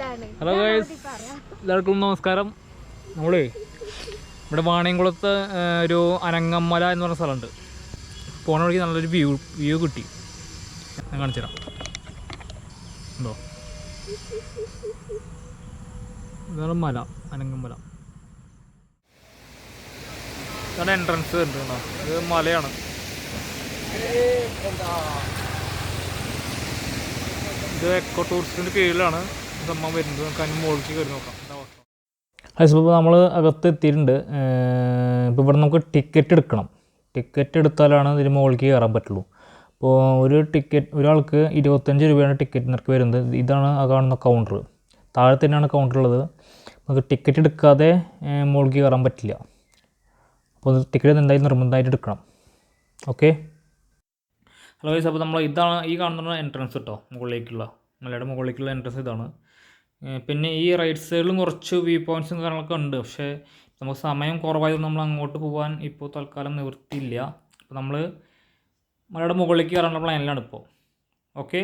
Hello guys എല്ലാവർക്കും നമസ്കാരം. നമ്മളേ ഇവിടെ വാണിയംകുളത്ത് ഒരു അനങ്ങമ്മല എന്ന് പറഞ്ഞ സ്ഥലമുണ്ട്. പോണ വഴിക്ക് നല്ലൊരു വ്യൂ വ്യൂ കിട്ടി. ഞാൻ കാണിച്ചു തരാം. ഉണ്ടോ? ഇതാണ് മല അനങ്ങമ്മല. ഇതാണ് എൻട്രൻസ് കേട്ടോ ഇത് മലയാണ്. ഇത് എക്കോ ടൂറിസ്റ്റിന്റെ കീഴിലാണ്. സംഭവം വരുന്നത് നമുക്ക് അതിന് മുകളിലേക്ക് കയറി നോക്കാം. ഇപ്പോൾ നമ്മൾ അകത്ത് എത്തിയിട്ടുണ്ട്. ഇപ്പോൾ ഇവിടെ നമുക്ക് ടിക്കറ്റ് എടുക്കണം. ടിക്കറ്റ് എടുത്താലാണ് ഇതിന് മുകളിലേക്ക് കയറാൻ പറ്റുള്ളൂ. അപ്പോൾ ഒരു ടിക്കറ്റ് ഒരാൾക്ക് ഇരുപത്തഞ്ച് രൂപയാണ് ടിക്കറ്റ് നിരക്ക് വരുന്നത്. ഇതാണ് ആ കാണുന്ന കൗണ്ടർ താഴെ തന്നെയാണ് കൗണ്ടർ ഉള്ളത്. നമുക്ക് ടിക്കറ്റ് എടുക്കാതെ മുകളിലേക്ക് കയറാൻ പറ്റില്ല. അപ്പോൾ ടിക്കറ്റ് എന്തായാലും നിർബന്ധമായിട്ട് എടുക്കണം. ഓക്കെ? ഹലോ ഗൈസ് അപ്പോൾ നമ്മൾ ഇതാണ് ഈ കാണുന്ന എൻട്രൻസ് കേട്ടോ മുകളിലേക്കുള്ള. മലയുടെ മുകളിലേക്കുള്ള എൻട്രൻസ് ഇതാണ്. പിന്നെ ഈ റൈറ്റ് സൈഡിലും കുറച്ച് വ്യൂ പോയിന്റ്സും കാര്യങ്ങളൊക്കെ ഉണ്ട്. പക്ഷേ നമുക്ക് സമയം കുറവായതുകൊണ്ട് നമ്മൾ അങ്ങോട്ട് പോകാൻ ഇപ്പോൾ തൽക്കാലം നിവൃത്തിയില്ല. അപ്പോൾ നമ്മൾ മലയുടെ മുകളിലേക്ക് കയറാനുള്ള പ്ലാനിലാണ് ഇപ്പോൾ. ഓക്കെ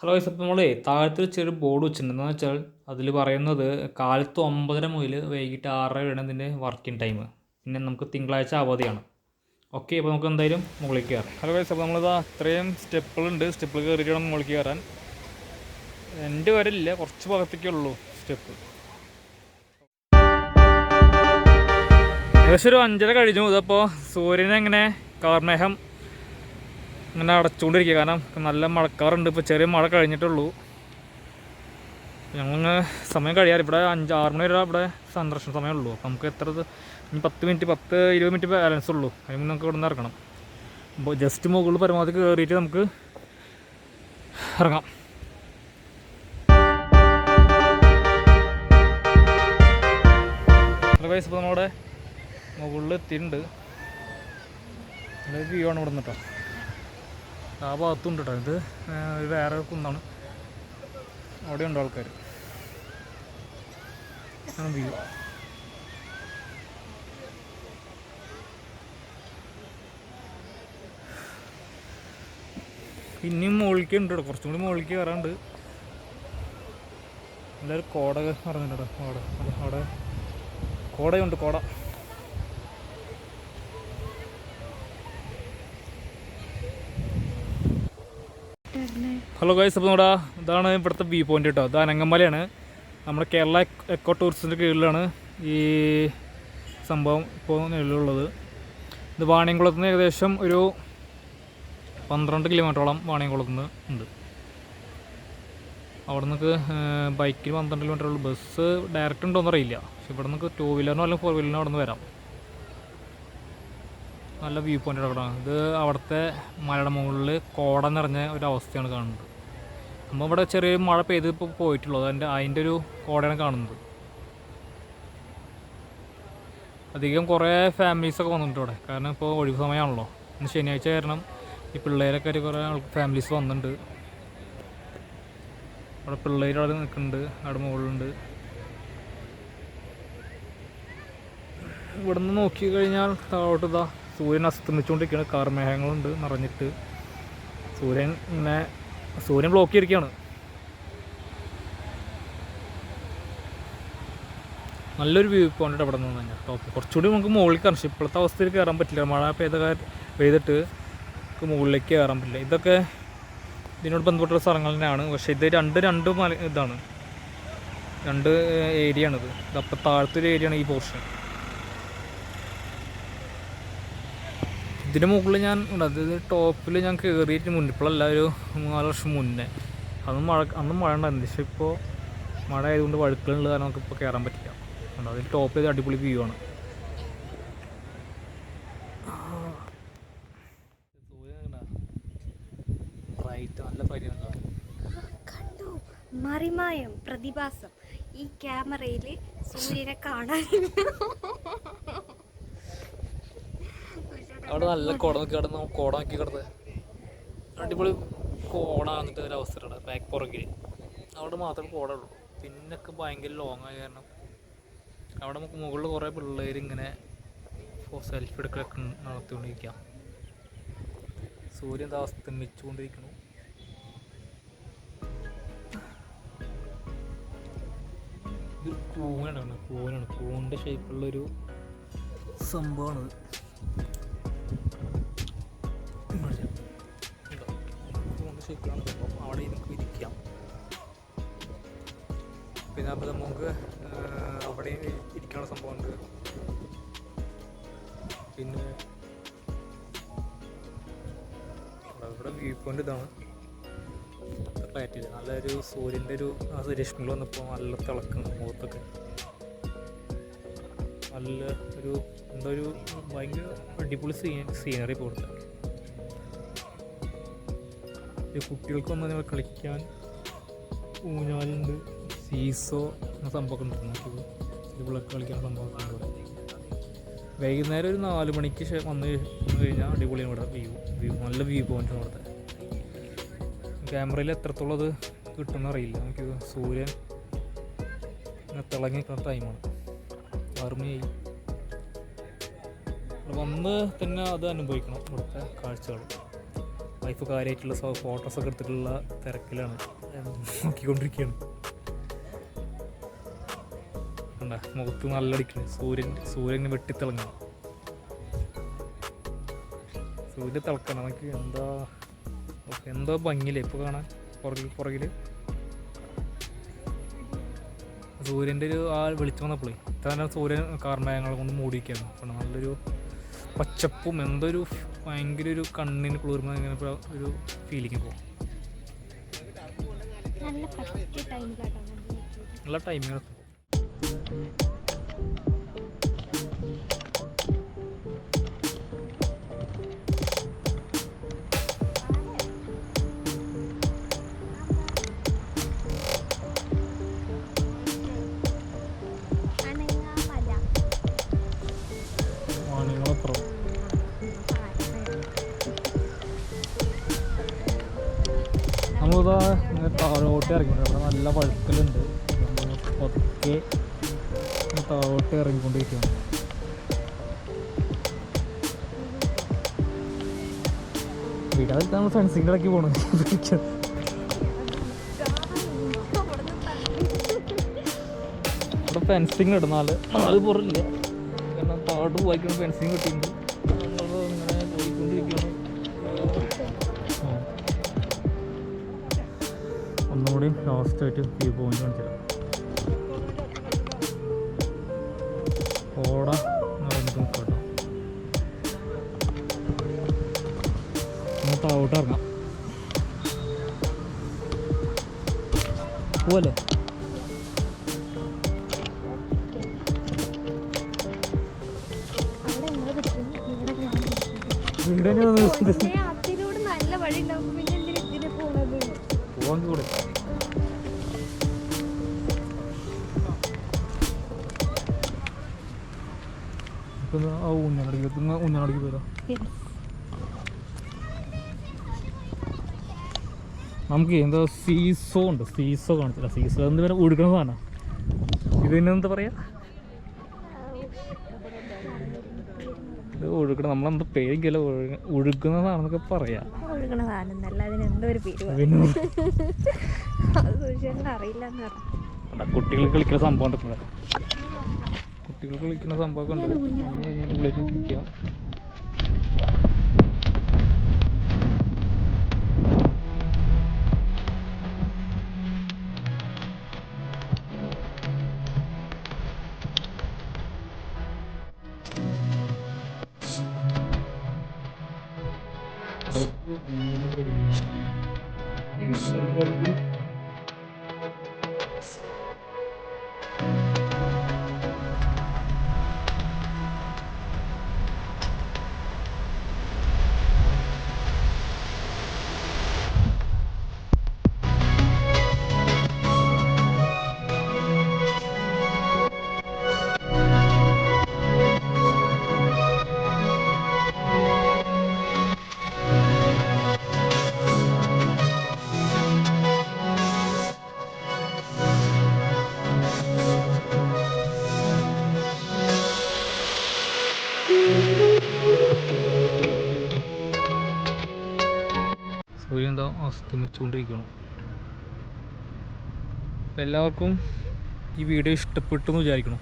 ഹലോ ഗൈസ് അപ്പോൾ നമ്മളേ താഴത്ത് ചെറിയ ബോർഡ് വെച്ചിട്ടുണ്ട്. എന്താണെന്ന് വെച്ചാൽ അതിൽ പറയുന്നത് കാലത്ത് ഒമ്പതര മുതൽ വൈകിട്ട് ആറര വരെ ഇതിന്റെ വർക്കിംഗ് ടൈം പിന്നെ നമുക്ക് തിങ്കളാഴ്ച അവധിയാണ്. ഓക്കെ അപ്പോൾ നമുക്ക് എന്തായാലും മുകളിലേക്ക് കയറാം. ഹലോ ഗൈസ് അപ്പോൾ നമ്മളിതാ അത്രയും സ്റ്റെപ്പുകളുണ്ട് സ്റ്റെപ്പിൽ കയറിയിട്ട് വേണം മുകളിലേക്ക് കയറാൻ. എന്റെ വരില്ല കുറച്ച് ഭാഗത്തേക്കേ ഉള്ളൂ സ്റ്റെപ്പ്. ഏകദേശം ഒരു അഞ്ചര കഴിഞ്ഞു. ഇതപ്പോൾ സൂര്യനെ ഇങ്ങനെ കാർമേഹം ഇങ്ങനെ അടച്ചുകൊണ്ടിരിക്കുക. കാരണം നല്ല മഴക്കാറുണ്ട്. ഇപ്പോൾ ചെറിയ മഴ കഴിഞ്ഞിട്ടുള്ളൂ. ഞങ്ങൾ സമയം കഴിയാറ് ഇവിടെ അഞ്ച് ആറ് മണി വരെ ഇവിടെ സന്ദർശന സമയമുള്ളൂ. അപ്പോൾ നമുക്ക് എത്ര പത്ത് മിനിറ്റ് പത്ത് ഇരുപത് മിനിറ്റ് ബാലൻസ് ഉള്ളൂ. അതിന് മുന്നേ നമുക്ക് ഇവിടെ നിന്ന് ഇറങ്ങണം. അപ്പോൾ ജസ്റ്റ് മുകളിൽ പരമാവധി കയറിയിട്ട് നമുക്ക് ഇറങ്ങാം. വയസ്സ് ഇപ്പോൾ നമ്മുടെ മുകളിൽ എത്തിയിട്ടുണ്ട്. അതായത് വ്യൂ ആണ് ഇവിടെ നിന്ന് കേട്ടോ ആ ഭാഗത്തുണ്ട് കേട്ടോ ഇത് വേറെ കുന്നാണ്. അവിടെ ഉണ്ടോ ആൾക്കാർ വ്യൂ പിന്നെയും മുകളിലേക്ക് ഉണ്ട് കേട്ടോ കുറച്ചും കൂടി മുകളിലേക്ക് കയറാണ്ട് എല്ലാവരും കോട പറഞ്ഞിട്ടോ അവിടെ അവിടെ കോടയുണ്ട് കോട. ഹലോ ഗൈസ് അപ്പോൾ നോടാ ഇതാണ് ഇവിടുത്തെ വ്യൂ പോയിന്റ് കേട്ടോ ഇത് അനങ്ങമലയാണ്. നമ്മുടെ കേരള എക്കോ ടൂറിസത്തിന്റെ കീഴിലാണ് ഈ സംഭവം ഇപ്പോൾ നിലവിലുള്ളത്. ഇത് വാണിയംകുളത്ത് നിന്ന് ഏകദേശം ഒരു പന്ത്രണ്ട് കിലോമീറ്ററോളം വാണിയംകുളത്ത് നിന്ന് ഉണ്ട് അവിടെ നിന്നൊക്കെ ബൈക്കിൽ പന്ത്രണ്ട് കിലോമീറ്റർ ഉള്ളൂ. ബസ് ഡയറക്റ്റ് ഉണ്ടോയെന്ന് അറിയില്ല. പക്ഷെ ഇവിടെ നിന്ന് ടൂ വീലറിനോ അല്ലെങ്കിൽ ഫോർ വീലറിനോ അവിടെ നിന്ന് വരാം. നല്ല വ്യൂ പോയിന്റ് അവിടെ ഇത് അവിടുത്തെ മലയുടെ മുകളിൽ കോട നിറഞ്ഞ ഒരു അവസ്ഥയാണ് കാണുന്നത്. നമ്മൾ ഇവിടെ ചെറിയ മഴ പെയ്ത് ഇപ്പോൾ പോയിട്ടുള്ളൂ അതിന്റെ അതിന്റെ ഒരു കോടയാണ് കാണുന്നത്. അധികം കുറേ ഫാമിലീസൊക്കെ വന്നിട്ടുണ്ട് ഇവിടെ. കാരണം ഇപ്പോൾ ഒഴിവ് സമയമാണല്ലോ ഇന്ന് ശനിയാഴ്ച കാരണം ഈ പിള്ളേരൊക്കെ ഒരു കുറേ ഫാമിലീസ് വന്നിട്ടുണ്ട് അവിടെ പിള്ളേർ അവിടെ നിൽക്കുന്നുണ്ട് അവിടെ മുകളിലുണ്ട്. ഇവിടെ നിന്ന് നോക്കി കഴിഞ്ഞാൽ താഴോട്ട് ഇതാ സൂര്യൻ അസ്തമിച്ചുകൊണ്ടിരിക്കുകയാണ്. കാർമേഹങ്ങളുണ്ട് നിറഞ്ഞിട്ട്. സൂര്യൻ ഇങ്ങനെ സൂര്യൻ ബ്ലോക്ക് ചെയ്തിരിക്കുകയാണ്. നല്ലൊരു വ്യൂ പോയിന്റ് അവിടെ നിന്ന് കഴിഞ്ഞാൽ ടോപ്പ് കുറച്ചുകൂടി നമുക്ക് മുകളിൽ കാണിച്ചു. ഇപ്പോഴത്തെ അവസ്ഥയിൽ കയറാൻ പറ്റില്ല. മഴ പെയ്ത പെയ്തിട്ട് നമുക്ക് മുകളിലേക്ക് കയറാൻ പറ്റില്ല. ഇതൊക്കെ ഇതിനോട് ബന്ധപ്പെട്ടുള്ള സ്ഥലങ്ങൾ തന്നെയാണ്. പക്ഷേ ഇത് രണ്ട് രണ്ട് മല ഇതാണ്. രണ്ട് ഏരിയ ആണിത് ഇത് അപ്പം താഴത്തൊരു ഏരിയ ആണ് ഈ പോർഷൻ ഇതിന് മുകളിൽ ഞാൻ അതായത് ടോപ്പിൽ ഞാൻ കയറിയിട്ട് മുന്നേ ഇപ്പോഴല്ല ഒരു മൂന്നാൽ വർഷം മുന്നേ. അന്ന് മഴ അന്ന് മഴ ഉണ്ടായിരുന്നു. പക്ഷേ ഇപ്പോൾ മഴ ആയതുകൊണ്ട് വഴുക്കലുള്ള കാരണം നമുക്ക് ഇപ്പോൾ കയറാൻ പറ്റില്ല അതിൽ ടോപ്പ് ചെയ്ത് അടിപൊളി വ്യൂ ആണ് നല്ല പരിപാടി കണ്ടു മറിമായം പ്രതിഭാസം. ഈ ക്യാമറയിൽ സൂര്യനെ കാണാൻ. അവിടെ നല്ല കോട കിടന്ന് കോടാക്കി കിടന്ന്. അടിപൊളി കോട വന്നിട്ട് ഒരു അവസരമാണ് ബാക്ക് പുറകിൽ അവിടെ മാത്രമേ കോട ഉള്ളൂ. പിന്നൊക്കെ ഭയങ്കര ലോങ് ആയ കാരണം അവിടെ നമുക്ക് മുകളിൽ കുറേ പിള്ളേർ ഇങ്ങനെ സെൽഫി എടുക്കലൊക്കെ നടത്തിക്കൊണ്ടിരിക്കാം. സൂര്യൻ ദാ അസ്തമിച്ചുകൊണ്ടിരിക്കുന്നു. കൂനാണ് പൂവാണ്. പൂവിന്റെ ഷേപ്പുള്ളൊരു സംഭവമാണ് പൂവിന്റെ ഷേപ്പിലാണ് സംഭവം അവിടെ നമുക്ക് ഇരിക്കാം. പിന്നെ അപ്പോൾ നമുക്ക് അവിടെ ഇരിക്കാനുള്ള സംഭവമുണ്ട്. പിന്നെ ഇവിടെ- വ്യൂ പോയിന്റ് ഇതാണ്. ഫ്ലാറ്റിൽ നല്ലൊരു സൂര്യന്റെ ഒരു രശ്മികൾ വന്നപ്പോൾ നല്ല തിളക്കുന്നു മുഖത്തൊക്കെ. നല്ല ഒരു എന്താ ഒരു ഭയങ്കര അടിപൊളി സീ സീനറി പോലത്തെ ഈ കുട്ടികൾക്ക് വന്ന് നിങ്ങൾ കളിക്കാൻ ഊഞ്ഞാലുണ്ട് സീസോ എന്ന സംഭവമൊക്കെ കണ്ടിട്ടുണ്ട് അടിപൊളിയൊക്കെ കളിക്കാൻ സംഭവമൊക്കെ ഉണ്ട് വൈകുന്നേരം ഒരു നാല് മണിക്ക് വന്ന് വന്നു കഴിഞ്ഞാൽ അടിപൊളിയാണ് ഇവിടെ വ്യൂ വ്യൂ നല്ല വ്യൂ പോയിന്റ് ആണ് ഇവിടുത്തെ. ക്യാമറയിൽ എത്രത്തോളം അത് കിട്ടുമെന്ന് അറിയില്ല. നമുക്ക് സൂര്യൻ തിളങ്ങി നിൽക്കുന്ന ടൈമാണ്. ആറുമണിയായി വന്ന് തന്നെ അത് അനുഭവിക്കണം ഇവിടുത്തെ കാഴ്ചകൾ. വൈഫ് കാര്യമായിട്ടുള്ള ഫോട്ടോസൊക്കെ എടുത്തിട്ടുള്ള തിരക്കിലാണ്. നോക്കിക്കൊണ്ടിരിക്കുകയാണ്. കണ്ട മുഖത്ത് നല്ലടിക്കണം സൂര്യൻ ഇങ്ങനെ വെട്ടിത്തിളങ്ങണം സൂര്യ തിളക്കണം. നമുക്ക് എന്താ ഓക്കെ എന്തോ ഭംഗിയില്ലേ? ഇപ്പോൾ കാണാൻ പുറകിൽ പുറകിൽ സൂര്യന്റെ ഒരു ആ വെളിച്ചം വന്നപ്പോഴേ ഇത്ര നേരം സൂര്യൻ കാർമേഘങ്ങളെ കൊണ്ട് മൂടിയിരിക്കുകയാണ്. അപ്പോൾ നല്ലൊരു പച്ചപ്പും എന്തോ ഒരു ഭയങ്കര ഒരു കണ്ണിന് കുളിർമ ഇങ്ങനെ ഒരു ഫീലിംഗ് പോകും നല്ല ഫസ്റ്റ് ടൈമിലാട്ടോ ഇങ്ങനെ താഴോട്ട് ഇറങ്ങിയിട്ടുണ്ട്. അവിടെ നല്ല വഴുക്കലുണ്ട് പതുക്കെ താഴോട്ട് ഇറങ്ങിക്കൊണ്ടിരിക്കുകയാണ്. വീട് നമ്മൾ ഫ്രണ്ട്സിന്റെ ഇടയ്ക്ക് പോകണം ഇവിടെ ഫെൻസിങ് ഇടുന്നാൽ അത് പുറമില്ല കാരണം താഴോട്ട് പോയിക്കുന്ന ഫെൻസിങ് കിട്ടിയിട്ടുണ്ട്. ലാസ്റ്റ് ആയിട്ട് വ്യൂ പോയിന്റ് കാണിച്ചു ഓട നമുക്ക് താഴോട്ട് ഇറങ്ങാം. പോലെ വീടിനെ നല്ല വഴി ഉണ്ടാവും. പിന്നെ എന്തിനാ ഇതിന് പോണത്? പോവാൻ കൂടെ. ഇത് ആ ഊഞ്ഞാലടിക്ക് ഇന്ന് ഊഞ്ഞാലടിക്ക് പോരാ നമുക്ക് എന്താ സീസോ ഉണ്ട് സീസോ കാണത്തില്ല. സീസോ എന്ത് പേര് ഒഴുകണ സാധനം. ഇത് പിന്നെ എന്താ പറയാ? ഇത് ഒഴുകണം നമ്മളെന്താ പേരിക്കല്ല ഒഴുകുന്ന ഒഴുകുന്നതാണെന്നൊക്കെ പറയാം. ഒഴുകണ സാധനം ഒരു പേര് അറിയില്ല കുട്ടികൾ കളിക്കുന്ന സംഭവം കുട്ടികൾ കളിക്കുന്ന സംഭവമൊക്കെ ഉണ്ട്. ഇരിക്കുക സൂര്യൻ എന്താ അസ്തമിച്ചുകൊണ്ടിരിക്കണം അപ്പം എല്ലാവർക്കും ഈ വീഡിയോ ഇഷ്ടപ്പെട്ടു എന്ന് വിചാരിക്കണം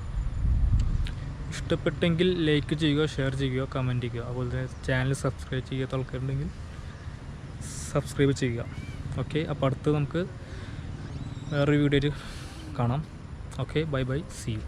ഇഷ്ടപ്പെട്ടെങ്കിൽ ലൈക്ക് ചെയ്യുക ഷെയർ ചെയ്യുക കമന്റ് ചെയ്യുക. അതുപോലെ തന്നെ ചാനൽ സബ്സ്ക്രൈബ് ചെയ്യാത്ത ആൾക്കാരുണ്ടെങ്കിൽ സബ്സ്ക്രൈബ് ചെയ്യുക. ഓക്കെ അപ്പോൾ അടുത്ത് നമുക്ക് വേറൊരു വീഡിയോയിൽ കാണാം. Okay bye bye see you